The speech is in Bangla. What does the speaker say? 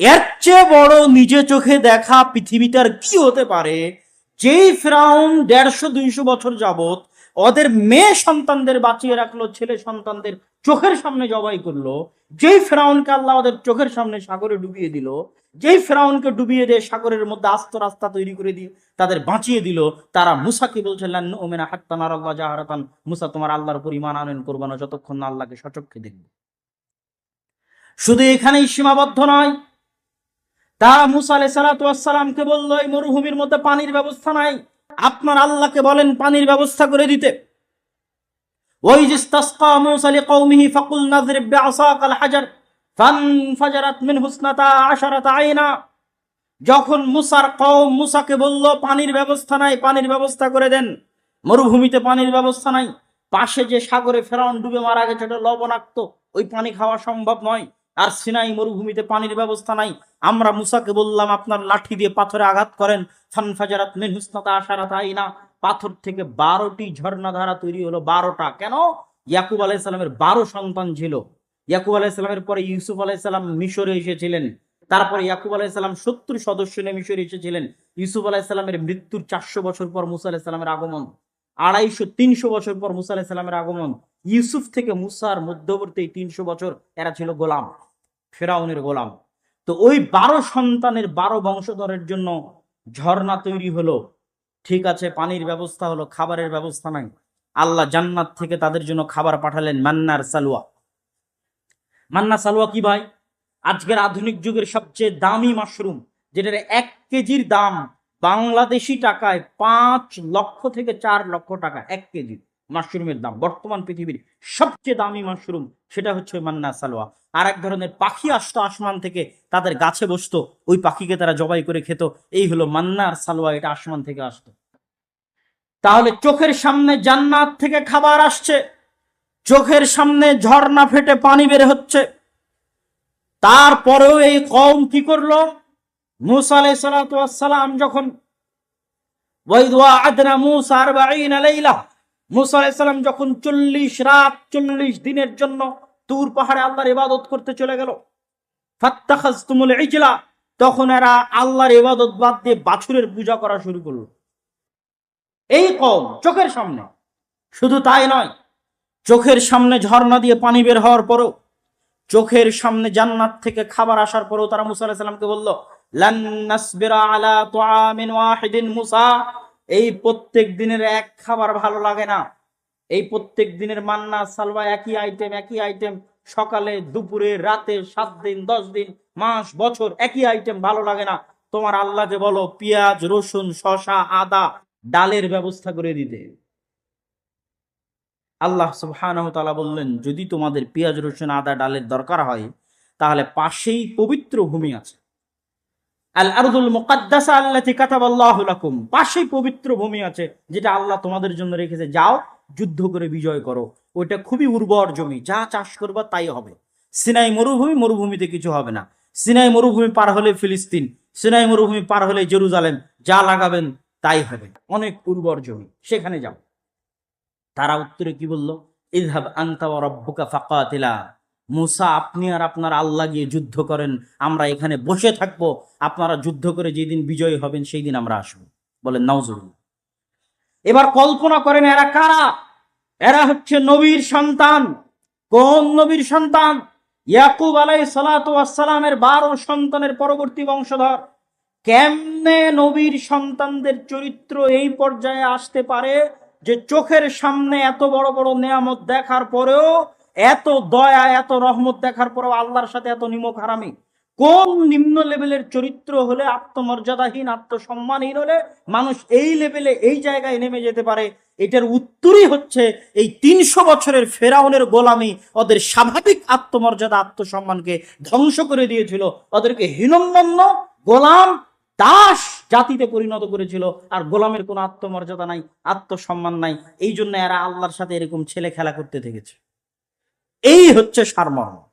এর চেয়ে বড় নিজে চোখে দেখা পৃথিবীটার কি হতে পারে? যেই ফ্রাউন দেড়শো, দুইশো বছর যাবত ওদের মেয়ে সন্তানদের বাঁচিয়ে রাখল, ছেলে সন্তানদের চোখের সামনে জবাই করল, যেই ফেরাউনকে আল্লাহ ওদের চোখের সামনে সাগরে ডুবিয়ে দিল, যেই ফেরাউনকে ডুবিয়ে দিয়ে সাগরের মধ্যে আস্ত রাস্তা তৈরি করে দিয়ে তাদের বাঁচিয়ে দিল, তারা মুসাকে বলছিলেন ওমেনা হাত্তানার আল্লাহ জাহারাতান। মুসা, তোমার আল্লাহর পরিমাণ আনয়ন করব না যতক্ষণ না আল্লাহকে সচক্ষে দেখবে। শুধু এখানেই সীমাবদ্ধ নয় তারা মুসা আলাই সালাতামকে বলল, এই মরুভূমির মধ্যে পানির ব্যবস্থা নাই। আপনার আল্লাহকে বলেন পানির ব্যবস্থা করে দিতে। ওই যে ইস্তাসকা মুসা লিকৌমিহি ফাকুল নাযরিব বিআসাকাল হাজার ফানফাজারাত মিন হুসনাতা আশারাতা আইনা। যখন মুসার কওম মুসাকে বলল, পানির ব্যবস্থা নাই, পানির ব্যবস্থা করে দেন। মরুভূমিতে পানির ব্যবস্থা নাই। পাশে যে সাগরে ফেরাউন ডুবে মারা গেছে ওটা লবণাক্ত। ওই পানি খাওয়া সম্ভব নয়। আর সিনাই মরুভূমিতে পানির ব্যবস্থা নাই। আমরা মুসাকে বললাম, আপনার লাঠি দিয়ে পাথরে আঘাত করেন। ফানফাজারাত মিন হুসনাতা আশারাতা আইনা। পাথর থেকে বারোটি ঝর্ণা ধারা তৈরি হলো বারোটা। কেন? ইয়াকুব আলাইসাল্লামের বারো সন্তান ছিল। ইয়াকুব আলাইসাল্লামের পরে ইউসুফ আলাইসাল্লাম মিশরে এসেছিলেন। তারপরে ইয়াকুব আলাইসাল্লাম সত্তর সদস্য নিয়ে মিশরে এসেছিলেন। ইউসুফ আলাইসাল্লামের মৃত্যুর চারশো বছর পর মুসা আলাইসাল্লামের আগমন। আড়াইশো, তিনশো বছর পর মুসা আলাইসাল্লামের আগমন। ইউসুফ থেকে মুসার মধ্যবর্তী তিনশো বছর এরা ছিল গোলাম, ফেরাউনের গোলাম। তো ওই বারো সন্তানের বারো বংশধরের জন্য ঝর্ণা তৈরি হলো। ঠিক আছে, পানির ব্যবস্থা হলো, খাবারের ব্যবস্থা নাই। আল্লাহ জান্নাত থেকে তাদের জন্য খাবার পাঠালেন মান্নার সালুয়া মান্না সালুয়া কি ভাই? আজকের আধুনিক যুগের সবচেয়ে দামি মাশরুম, যেটার এক কেজির দাম বাংলাদেশি টাকায় পাঁচ লক্ষ থেকে চার লক্ষ টাকা এক কেজি মাশরুমের দাম। বর্তমান পৃথিবীর সবচেয়ে দামি মাশরুম সেটা হচ্ছে মান্না সালোয়া। আর এক ধরনের পাখি আসতো আসমান থেকে, তাদের গাছে বসতো, ওই পাখিকে তারা জবাই করে খেত। এই হলো মান্নার সালোয়া, এটা আসমান থেকে আসতো। তাহলে চোখের সামনে জান্নাত থেকে খাবার আসছে, চোখের সামনে ঝর্ণা ফেটে পানি বের হচ্ছে। তারপরেও এই কম কি করল? যখন ওয়াইদুয়া আদনা মুসা আরবাঈনা লাইলা। মুসা আলাইহিস সালাম যখন চল্লিশ রাত, চল্লিশ দিনের জন্য তুর পাহাড়ে আল্লাহর ইবাদত করতে চলে গেল। তখন এরা আল্লাহর ইবাদত বাদ দিয়ে বাছুরের পূজা করা শুরু করল। এই কম চোখের সামনে। শুধু তাই নয়, চোখের সামনে ঝর্ণা দিয়ে পানি বের হওয়ার পরও, চোখের সামনে জান্নাত থেকে খাবার আসার পরেও তারা মুসা আলাইহিস সালামকে বলল লান নাসবিরা আলা তুআমিন ওয়াহিদিন মুসা। এই প্রত্যেক দিনের এক খাবার ভালো লাগে না। এই প্রত্যেক দিনের মান্না সালবা একই আইটেম একই আইটেম সকালে, দুপুরে, রাতে, সাত দিন, দশ দিন, মাস, বছর একই আইটেম ভালো লাগে না। তোমার আল্লাহকে বলো, পেঁয়াজ, রসুন শশা আদা, ডালের ব্যবস্থা করে দিতে। আল্লাহ সুবহানাহু ওয়া তাআলা বললেন, যদি তোমাদের পেঁয়াজ, রসুন, আদা, ডালের দরকার হয়, তাহলে পাশেই পবিত্র ভূমি আছে। পবিত্র ভূমি আছে, যেটা আল্লাহ তোমাদের জন্য রেখেছে। যাও, যুদ্ধ করে বিজয় করো। ওইটা খুবই উর্বর জমি। যা চাষ করবা তাই হবে। সিনাই মরুভূমি, মরুভূমিতে কিছু হবে না। সিনাই মরুভূমি পার হলে ফিলিস্তিন, সিনাই মরুভূমি পার হলে জেরুজালেম। যা লাগাবেন তাই হবে। অনেক উর্বর জমি। সেখানে যাও। তারা উত্তরে কি বলল? ইযহাব আনতা মুসা, আপনি আর আপনার আল্লাহ গিয়ে যুদ্ধ করেন, আমরা এখানে বসে থাকব। আপনারা যুদ্ধ করে যেদিন বিজয়ী হবেন সেই দিন আমরা আসব। বলেন, নাউজুবিল্লাহ। এবার কল্পনা করেন, এরা কারা? এরা হচ্ছে নবীর সন্তান। কোন নবীর সন্তান? ইয়াকুব আলাই সালাতামের বারো সন্তানের পরবর্তী বংশধর। কেমনে নবীর সন্তানদের চরিত্র এই পর্যায়ে আসতে পারে যে চোখের সামনে এত বড় বড় নেয়ামত দেখার পরেও এত দয়া, এত রহমত দেখার পরেও আল্লাহর সাথে এত নিমক হারামি। কোন নিম্ন লেভেলের চরিত্র হলে আত্মমর্যাদাহীন, আত্মসম্মানহীন হলে মানুষ এই লেভেলে, এই জায়গায় নেমে যেতে পারে? এটার উত্তরই হচ্ছে এই তিনশো বছরের ফেরাউনের গোলামি ওদের স্বাভাবিক আত্মমর্যাদা, আত্মসম্মানকে ধ্বংস করে দিয়েছিল। ওদেরকে হীনম্মন্য গোলাম দাস জাতিতে পরিণত করেছিল। আর গোলামের কোনো আত্মমর্যাদা নাই, আত্মসম্মান নাই। এই জন্য এরা আল্লাহর সাথে এরকম ছেলে খেলা করতে থেকেছে। এই হচ্ছে সারমর্ম।